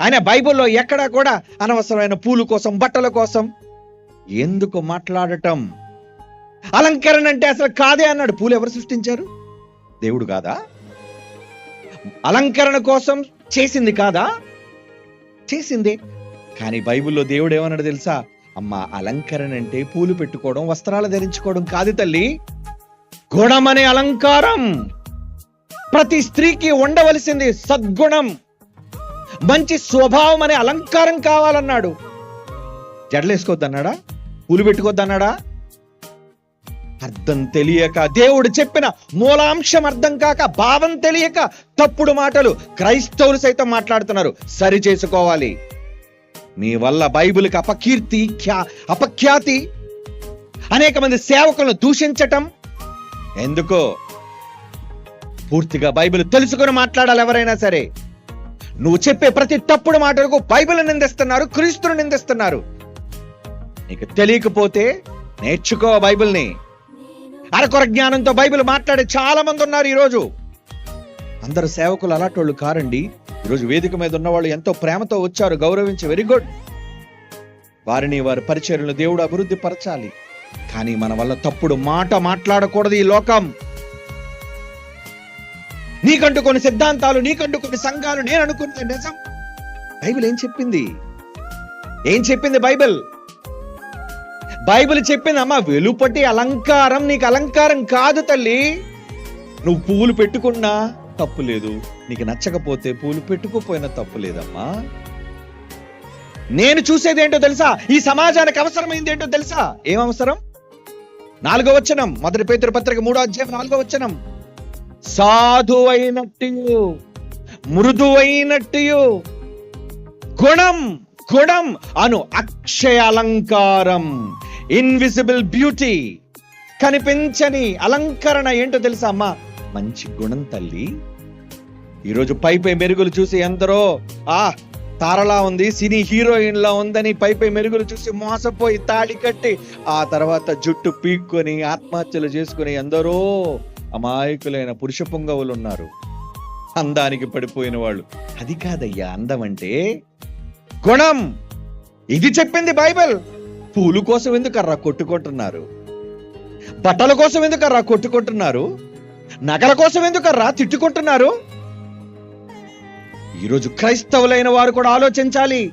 ఆయన బైబిల్లో ఎక్కడా కూడా అనవసరమైన పూలు కోసం బట్టల కోసం ఎందుకు మాట్లాడటం? అలంకరణ అంటే అసలు కాదే అన్నాడు. పూలు ఎవరు సృష్టించారు? దేవుడు కాదా? అలంకరణ కోసం చేసింది కాదా? చేసింది. కానీ బైబిల్లో దేవుడు ఏమన్నాడు తెలుసా? అమ్మ అలంకరణ అంటే పూలు పెట్టుకోవడం వస్త్రాలు ధరించుకోవడం కాదు తల్లి. గుణం అనే అలంకారం. ప్రతి స్త్రీకి ఉండవలసింది సద్గుణం. మంచి స్వభావం అనే అలంకారం కావాలన్నాడు. జడలేసుకోవద్దన్నాడా పూలు పెట్టుకోవద్దన్నాడా అర్థం తెలియక దేవుడు చెప్పిన మూలాంశం అర్థం కాక భావం తెలియక తప్పుడు మాటలు క్రైస్తవులు సైతం మాట్లాడుతున్నారు. సరి చేసుకోవాలి. మీ వల్ల బైబిల్కి అపకీర్తి ఖ్యా అపఖ్యాతి అనేక మంది సేవకులను దూషించటం ఎందుకో? పూర్తిగా బైబిల్ తెలుసుకొని మాట్లాడాలి ఎవరైనా సరే. నువ్వు చెప్పే ప్రతి తప్పుడు మాటలకు బైబిల్ నిందిస్తున్నారు క్రీస్తును నిందిస్తున్నారు. నీకు తెలియకపోతే నేర్చుకో బైబిల్ని. అరకొర జ్ఞానంతో బైబిల్ మాట్లాడే చాలా మంది ఉన్నారు ఈరోజు. అందరు సేవకులు అలాంటోళ్ళు కారండి. ఈరోజు వేదిక మీద ఉన్న వాళ్ళు ఎంతో ప్రేమతో వచ్చారు గౌరవించి వెరీ గుడ్. వారిని వారి పరిచయలను దేవుడు అభివృద్ధి పరచాలి. కానీ మన వల్ల తప్పుడు మాట మాట్లాడకూడదు ఈ లోకం. నీకంటూ కొన్ని సిద్ధాంతాలు నీకంటూ కొన్ని సంఘాలు నేను అనుకున్నది నిజం. బైబిల్ ఏం చెప్పింది? ఏం చెప్పింది బైబిల్? బైబిల్ చెప్పింది అమ్మా వెలుపటి అలంకారం నీకు అలంకారం కాదు తల్లి. నువ్వు పువ్వులు పెట్టుకున్నా తప్పు లేదు. నీకు నచ్చకపోతే పూలు పెట్టుకోపోయినా తప్పు లేదమ్మా. నేను చూసేది ఏంటో తెలుసా? ఈ సమాజానికి అవసరమైంది ఏంటో తెలుసా? ఏం అవసరం? నాలుగో వచనం మొదటి పేతురు పత్రిక మూడో అధ్యాయం నాలుగో వచనం. సాధువైనట్టు మృదువైనట్టు గుణం గుణం అను అక్షయ అలంకారం ఇన్విజిబుల్ బ్యూటీ కనిపించని అలంకరణ ఏంటో తెలుసా అమ్మా? మంచి గుణం తల్లి. ఈరోజు పై పై మెరుగులు చూసి ఎందరో ఆ తారలా ఉంది సినీ హీరోయిన్లా ఉందని పై పై మెరుగులు చూసి మోసపోయి తాళి కట్టి ఆ తర్వాత జుట్టు పీక్కొని ఆత్మహత్యలు చేసుకుని ఎందరో అమాయకులైన పురుష పుంగవులు ఉన్నారు అందానికి పడిపోయిన వాళ్ళు. అది కాదయ్యా అందం అంటే గుణం. ఇది చెప్పింది బైబిల్. పూలు కోసం ఎందుకర్రా కొట్టుకుంటున్నారు? బట్టల కోసం ఎందుకర్రా కొట్టుకుంటున్నారు? నగల కోసం ఎందుకర్రా తిట్టుకుంటున్నారు? ఈరోజు క్రైస్తవులైన వారు కూడా ఆలోచించాలి.